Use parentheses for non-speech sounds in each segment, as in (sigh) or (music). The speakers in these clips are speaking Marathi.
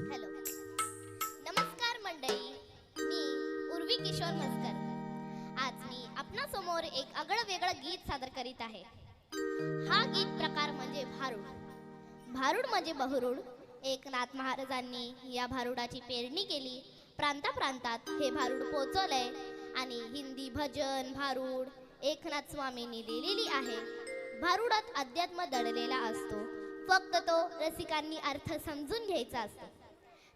हॅलो. नमस्कार मंडळी. मी उर्वी किशोर मस्कर आज मी आपणासमोर एक आगळं वेगळं गीत सादर करीत आहे. हा गीत प्रकार म्हणजे भारूड. भारूड म्हणजे बहुरूड. एकनाथ महाराजांनी या भारुडाची पेरणी केली. प्रांताप्रांतात हे भारूड पोचवलंय आणि हिंदी भजन भारूड एकनाथ स्वामींनी लिहिलेली आहे. भारुडात अध्यात्म दडलेला असतो. फक्त तो रसिकांनी अर्थ समजून घ्यायचा असतो.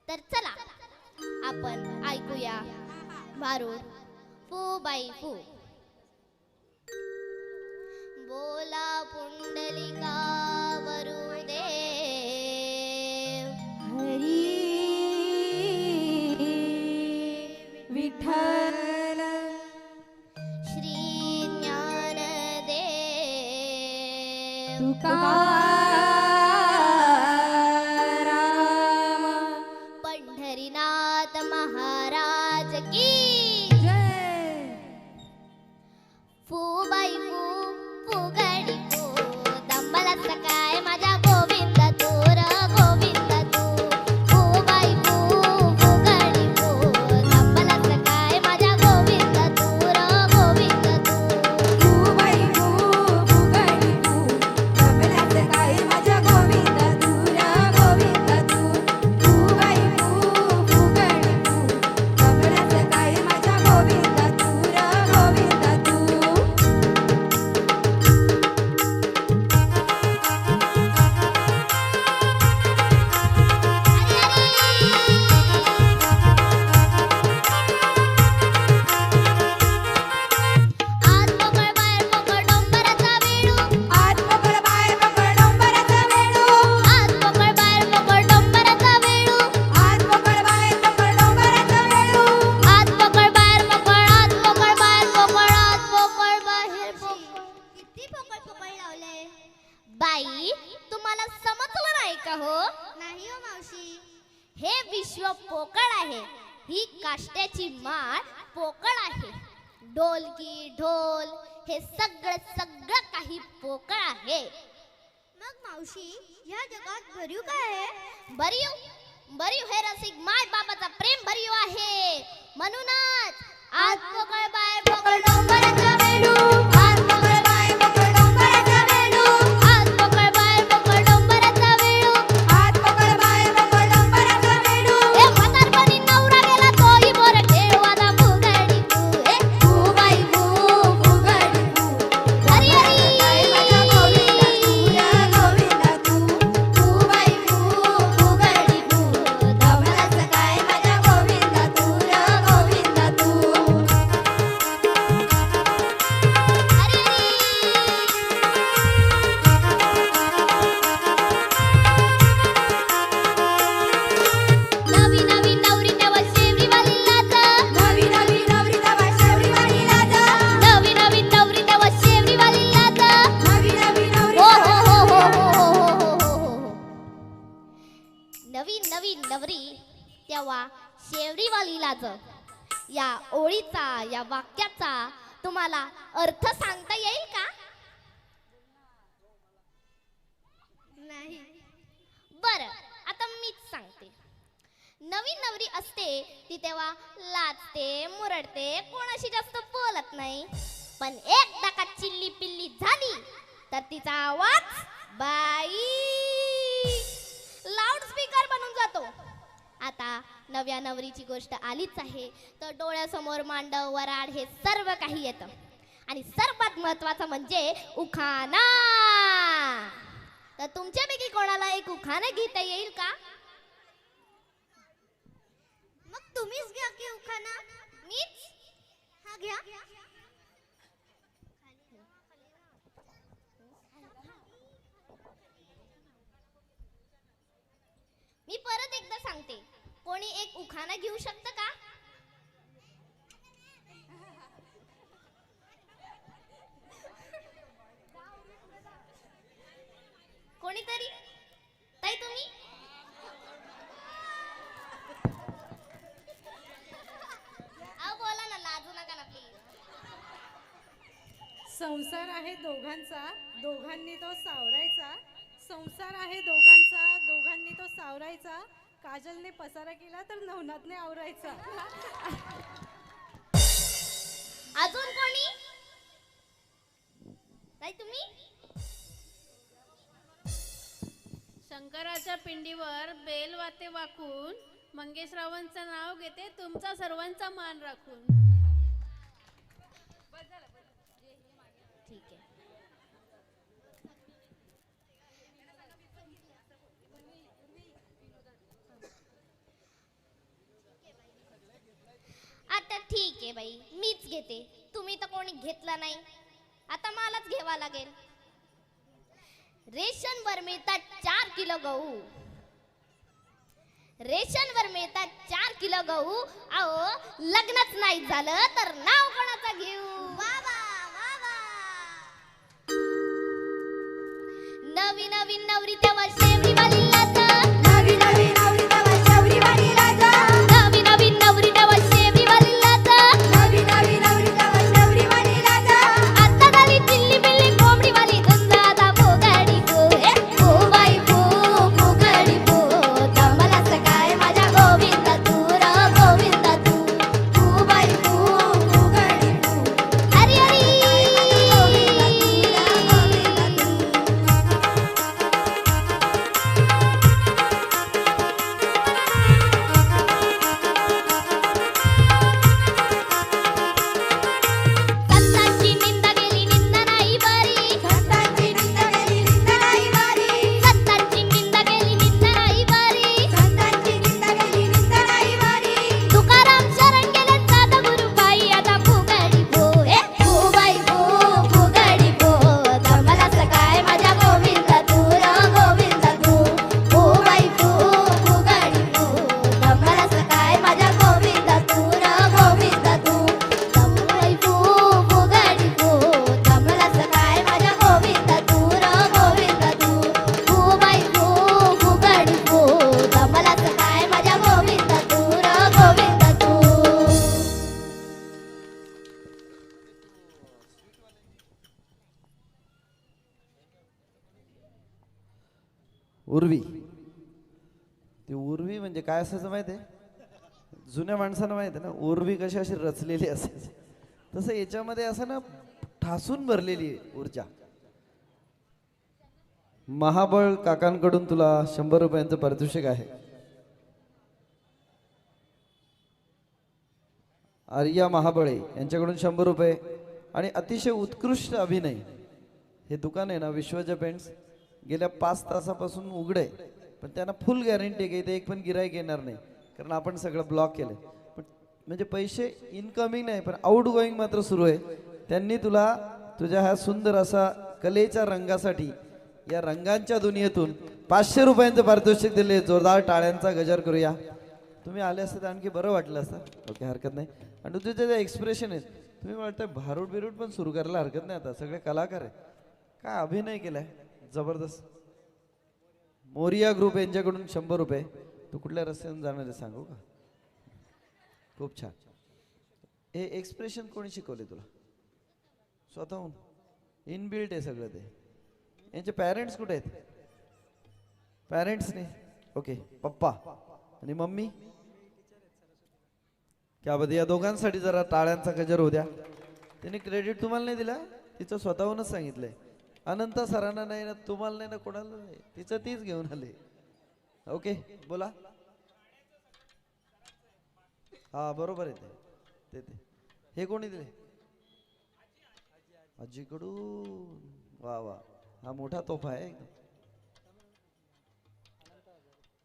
तर चला आपण ऐकूया. मारू. फू बाई फू. बोला ढोलकी ढोल हे सगळं सगळं काही पोकळ आहे. मग मावशी या जगात भरीव काय आहे? भरीव भरीव हे रसिक माय बाबाचा प्रेम भरीव आहे. म्हणूनच आज पकड बाय पकड डोंगराचा वेलू शेवरीवालीलाच या ओळीचा या वाक्याचा तुम्हाला अर्थ सांगता येईल का? नाही. बर आता मीच सांगते. नवीन नवरी असते ती तेव्हा लाजते मुरडते कोणाशी जास्त बोलत नाही. पण एकदा का चिल्ली पिल्ली झाली तर तिचा आवाज बाई नव्या नवरीची गोष्ट आलीच आहे. तर डोळ्यासमोर मांडव वराड हे सर्व काही येतं. आणि सर्वात महत्वाचं म्हणजे उखाणा. तर तुमच्यापैकी कोणाला एक उखाणं घेता येईल का? मग तुम्हीच घ्या की उखाणा. मीच? हा घ्या. मी परत एकदा सांगते. कोणी एक उखाणा घेऊ शकतं का? कोणीतरी? ताई तुम्ही? अहो बोला ना लाजू नका ना प्लीज संसार आहे दोघांचा दोघांनी तो सावरायचा. संसार आहे दोघांचा दोघांनी तो सावरायचा. काजलने पसारा केला तर नवनाथने आवरायचा. अजून कोणी? ताई तुम्ही? शंकराच्या पिंडीवर बेल वाते वाकून मंगेशरावांचं नाव घेते तुमचा सर्वांचा मान राखून. ठीक आहे. आता ठीक आहे बाई मीच घेते. तुम्ही तर कोणी घेतला नाही. आता मलाच घ्यावा लागेल. रेशनवर मिळतात चार किलो गहू. रेशनवर मिळतात चार किलो गहू. अहो लग्नच नाही झालं तर नाव कोणाचं घेऊ? नवी नवीन नवरी तेव्हा उर्वी. ती उर्वी म्हणजे काय असायचं माहिती आहे जुन्या माणसांना माहिती आहे ना उर्वी कशी अशी रचलेली असायची. तसं याच्यामध्ये असं ना ठासून भरलेली आहे ऊर्जा. महाबळ काकांकडून तुला शंभर रुपयांचं पारितोषिक आहे. आर्या महाबळे यांच्याकडून शंभर रुपये आणि अतिशय उत्कृष्ट अभिनय. हे दुकान आहे ना विश्वजा पेंट्स. गेल्या पाच तासापासून उघडं आहे. पण त्यांना फुल गॅरंटी आहे एक पण गिराईक येणार नाही. कारण आपण सगळं ब्लॉक केलं पण म्हणजे पैसे इनकमिंग नाही पण आउट गोईंग मात्र सुरू आहे. त्यांनी तुला तुझ्या ह्या सुंदर असा कलेच्या रंगासाठी या रंगांच्या दुनियेतून पाचशे रुपयांचं पारितोषिक दिले जोरदार टाळ्यांचा गजर करूया. तुम्ही आले असते तर आणखी बरं वाटलं असतं. ओके हरकत नाही. आणि तुझे जे एक्सप्रेशन आहेत तुम्ही वाटतं भारूड बिरूड पण सुरू करायला हरकत नाही आता. सगळे कलाकार आहे. काय अभिनय केलाय? जबरदस्त. मोरिया ग्रुप यांच्याकडून शंभर रुपये. तू कुठल्या रस्त्यानं जाणार आहे सांगू का? खूप छान. हे एक्सप्रेशन कोणी शिकवले तुला? स्वतःहून. इनबिल्ट आहे सगळं ते. यांचे पॅरेंट्स कुठे आहेत? पॅरेंट्स नाही ओके पप्पा आणि मम्मी. क्या बघ या दोघांसाठी जरा टाळ्यांचा गजर होऊ द्या. त्यांनी क्रेडिट तुम्हाला नाही दिला तिचं स्वतःहूनच सांगितलंय. अनंत सरांना नाही ना तुम्हाला नाही ना कोणाला नाही. तिचं तीच घेऊन आले. ओके बोला. हा बरोबर आहे ते. ते हे कोणी दिले? आजीकडून. वा वा. हा मोठा तोफा आहे. एकदम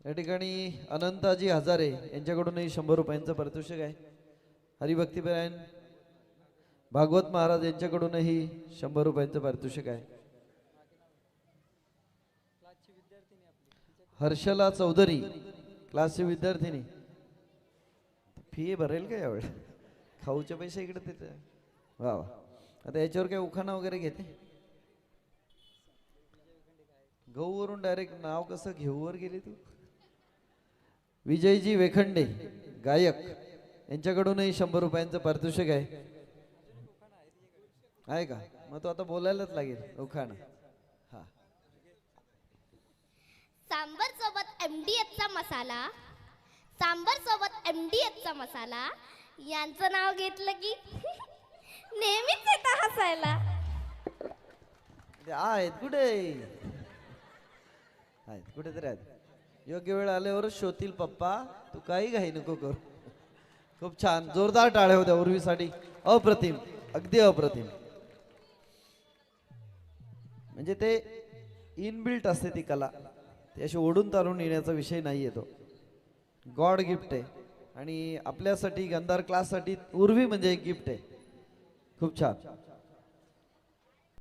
या ठिकाणी अनंताजी हजारे यांच्याकडूनही शंभर रुपयांचं पारितोषिक आहे. हरिभक्तीपरायण भागवत महाराज यांच्याकडूनही शंभर रुपयांचं पारितोषिक आहे. हर्षला चौधरी क्लासची विद्यार्थिनी. फी भरेल का यावेळी? खाऊचे पैसे इकडे तिथे. वा वा. आता याच्यावर काय उखाणा वगैरे घेते? गहूवरून डायरेक्ट नाव कसं घेऊवर गेली तू? विजयजी वेखंडे गायक. यांच्याकडूनही शंभर रुपयांचं पारितोषिक आहे. आहे का? मग तो आता बोलायलाच लागेल उखाणा हा सांबर सोबत एमडीएफचा मसाला. सांबर सोबत एम डी एचचा मसाला. यांचं नाव घेतलं की (laughs) नेहमीच येतं हसायला. ते आहेत कुठे? आहेत कुठेतरी आहेत. योग्य वेळ आल्यावर शोधतील पप्पा तू काही घाई नको करू. खूप छान जोरदार टाळ्या होत्या उर्वीसाठी. अप्रतिम अगदी अप्रतिम. म्हणजे ते इनबिल्ट असते ती कला. याशी ओढून तारून येण्याचा विषय नाही येतो गॉड गिफ्ट आहे. आणि आपल्यासाठी गंधार क्लाससाठी उर्वी म्हणजे एक गिफ्ट आहे. खूप छान.